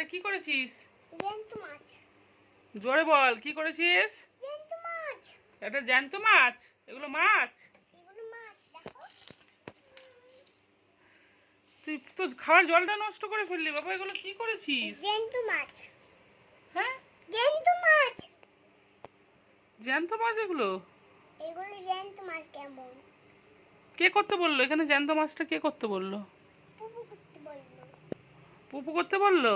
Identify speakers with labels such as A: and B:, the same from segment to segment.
A: এটা কি করেছিস?
B: জ্যান্ত মাছ।
A: জোরে বল কি করেছিস?
B: জ্যান্ত মাছ।
A: এটা জ্যান্ত মাছ? এগুলো মাছ?
B: এগুলো মাছ দেখো।
A: তুই তো খাওয়ার জলটা নষ্ট করে ফেললি বাবা এগুলো কি করেছিস?
B: জ্যান্ত মাছ।
A: হ্যাঁ?
B: জ্যান্ত মাছ।
A: জ্যান্ত মাছ এগুলো?
B: এগুলো জ্যান্ত মাছ কেমন?
A: কে করতে বলল? এখানে জ্যান্ত মাছটা কে করতে বলল?
B: পুপু করতে বলল।
A: পুপু করতে বলল?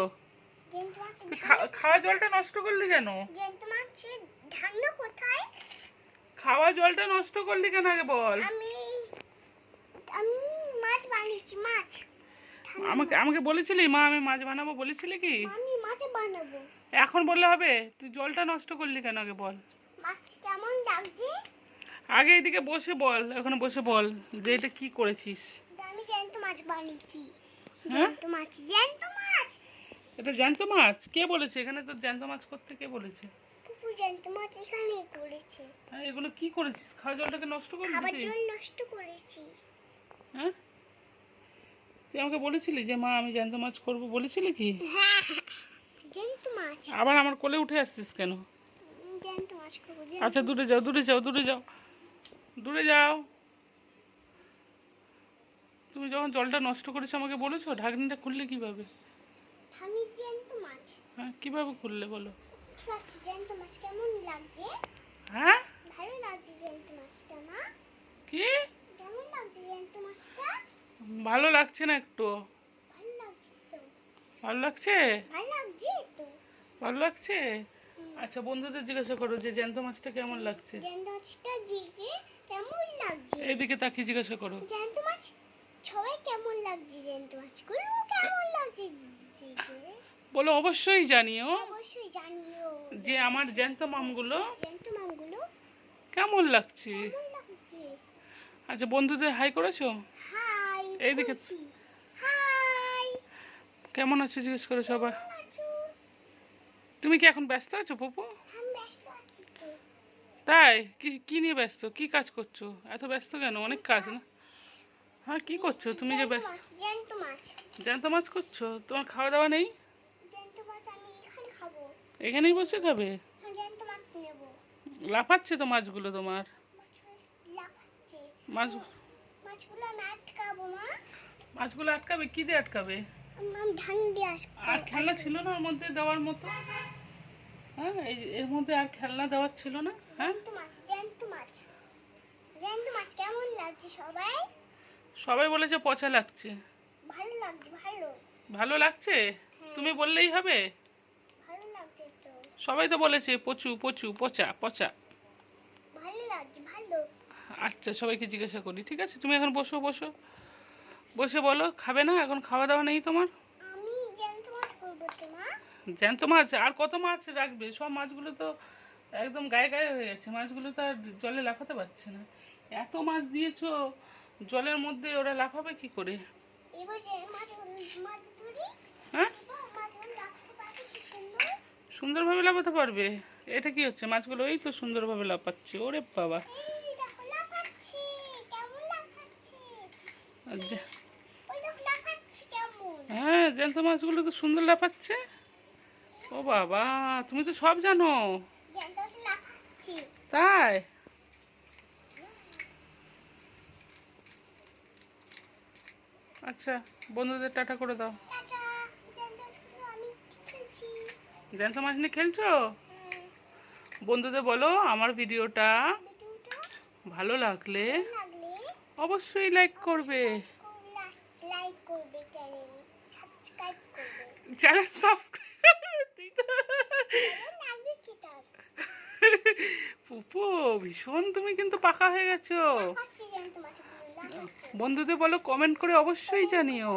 A: খাওয়া জলটা নষ্ট করলি কেন?
B: কোথায়?
A: খাওয়া জলটা নষ্ট করলি কেন আগে বল?
B: আমি আমি মাছ বানিয়েছি মাছ।
A: আমাকে আমাকে বলেছিলি? মা আমি মাছ বানাবো বলেছিলি কি?
B: আমি মাছ বানাবো।
A: এখন বললে হবে? তুই জলটা নষ্ট করলি কেন আগে বল?
B: মাছ কেমন লাগছে?
A: আগে এদিকে বসে বল ওখানে বসে বল যে এটা কি করেছিস?
B: আমি জ্যান্ত মাছ বানিয়েছি। জ্যান্ত মাছ জ্যান্ত
A: এটা জ্যান্ত মাছ? কে বলেছে? এখানে তো জ্যান্ত মাছ করতে কে বলেছে?
B: পুপু জ্যান্ত মাছ এখানেই করেছে।
A: হ্যাঁ এগুলো কি করেছিস? খাওয়া জলটাকে নষ্ট করলি
B: খাবার জল নষ্ট করেছি।
A: হ্যাঁ? তুই আমাকে বলেছিলি যে মা আমি জ্যান্ত মাছ করব? বলেছিলি কি?
B: হ্যাঁ জ্যান্ত মাছ।
A: আবার আমার কোলে উঠে আসছিস কেন?
B: জ্যান্ত মাছ খাব
A: আচ্ছা দূরে যাও দূরে যাও দূরে যাও। দূরে যাও। তুমি যখন জলটা নষ্ট করেছ আমাকে বলেছ? ঢাকনিটা খুললে কীভাবে?
B: আমি জ্যান্ত মাছ।
A: হ্যাঁ কীভাবে খুললে বলো?
B: ঠিক আছে জ্যান্ত মাছ কেমন লাগছে?
A: হ্যাঁ?
B: ভালো লাগছে জ্যান্ত মাছটা না
A: কি?
B: কেমন লাগছে জ্যান্ত মাছটা?
A: ভালো লাগছে না একটু।
B: ভালো লাগছে তো।
A: ভালো লাগছে?
B: ভালো লাগছে তো।
A: ভালো লাগছে? আচ্ছা বন্ধুদের জিজ্ঞাসা করো যে জ্যান্ত মাছটা কেমন লাগছে।
B: জ্যান্ত মাছটা জিগে কেমন লাগছে?
A: এইদিকে তাকিয়ে জিজ্ঞাসা করো।
B: জ্যান্ত মাছ সবাই কেমন লাগছে জ্যান্ত মাছগুলো জিগে
A: বলো অবশ্যই জানিও।
B: অবশ্যই জানিও।
A: যে আমার জ্যান্ত মামগুলো
B: জ্যান্ত
A: কেমন লাগছে? আচ্ছা বন্ধুদের হাই করেছ?
B: হাই
A: এইদিকে।
B: হাই
A: কেমন আছো জিজ্ঞেস করো সবার তুমি কি এখন ব্যস্ত আছো পপু তাই? কি কি নিয়ে ব্যস্ত? কি কাজ করছ? এত ব্যস্ত কেন? অনেক কাজ না? হ্যাঁ কি করছ? তুমি যে ব্যস্ত।
B: জ্যান্ত মাছ।
A: করছ? তোমার খাওয়া দাওয়া নেই
B: জ্যান্ত মাছ আমি এখানে খাব
A: এখানেই বসে খাবে?
B: হ্যাঁ,
A: লাফাচ্ছে তো মাছগুলো তোমার?
B: মাছগুলো
A: মাছ
B: মাছগুলো আমি আটকাবো মা।
A: মাছগুলো আটকাবে? কি দিয়ে আটকাবে? আর খেলনা ছিল না ওর মধ্যে দেওয়ার মতো? হ্যাঁ এই এর মধ্যে আর খেলনা দেওয়ার ছিল না? হ্যাঁ?
B: মাছ জ্যান্ত মাছ। জ্যান্ত মাছ কেমন লাগছে সবাই?
A: সবাই বলেছে পচা লাগছে।
B: ভালো লাগছে ভালো।
A: ভালো লাগছে? তুমি বললেই হবে? সবাই তো বলেছে পচু পচু পচা পচা। আচ্ছা সবাইকে জিজ্ঞাসা করি ঠিক আছে? তুমি এখন বসো বসো। বসে বলো খাবে না? এখন খাওয়া দাওয়া নেই তোমার?
B: জ্যান্ত মাছ
A: আর কত মাছ রাখবে? সব মাছগুলো তো একদম গায়ে গায়ে হয়ে গেছে। মাছগুলো তো আর জলে লাফাতে পারছে না। এত মাছ দিয়েছ জলের মধ্যে ওরা লাফাবে কি করে?
B: এবার মাছ ধরি
A: হ্যাঁ
B: তো মাছগুলো রাখতে পারি কি সুন্দর
A: সুন্দরভাবে লাফাতে পারবে? এটা কি হচ্ছে? মাছগুলো এই তো সুন্দরভাবে লাফাচ্ছে। ওরে বাবা।
B: ওই
A: হ্যাঁ জ্যান্ত মাছগুলো তো সুন্দর লাফাচ্ছে। ও বাবা তুমি তো সব জানো। তাই? আচ্ছা বন্ধুদের টাটা করে দাও।
B: জ্যান্ত
A: মাছ নিয়ে খেলছো? বন্ধুদের বলো আমার ভিডিওটা ভালো লাগলে অবশ্যই লাইক করবে।
B: চ্যানেল
A: পুপু ভীষণ তুমি কিন্তু পাকা হয়ে গেছো। বন্ধুদের বলো কমেন্ট করে অবশ্যই জানিও।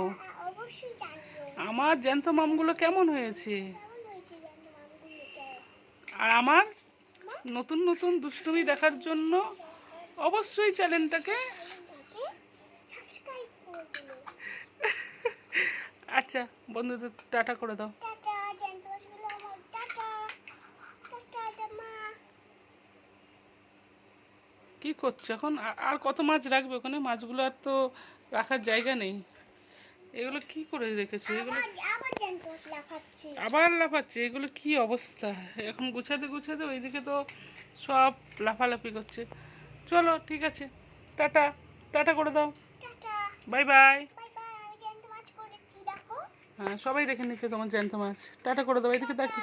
B: অবশ্যই জানিও।
A: আমার জ্যান্ত মামগুলো কেমন হয়েছে
B: কেমন হয়েছে জ্যান্ত মাছগুলোতে
A: আর আমার নতুন নতুন দুষ্টুমি দেখার জন্য অবশ্যই চ্যানেলটাকে আচ্ছা বন্ধুদের টাটা করে দাও। কি করছ এখন? আর কত মাছ রাখবে ওখানে? মাছগুলো আর তো রাখার জায়গা নেই। এগুলো কি করে রেখেছে? এগুলো
B: আবার লাফাচ্ছে?
A: এগুলো কি অবস্থা? এখন গুছাতে গুছাতে ওইদিকে তো সব লাফালাফি করছে। চলো ঠিক আছে। টাটা। টাটা করে দাও। Bye bye.
B: দেখো।
A: হ্যাঁ সবাই দেখে নিচ্ছে তোমার জ্যান্ত মাছ। টাটা করে দাও এদিকে
B: টাটা।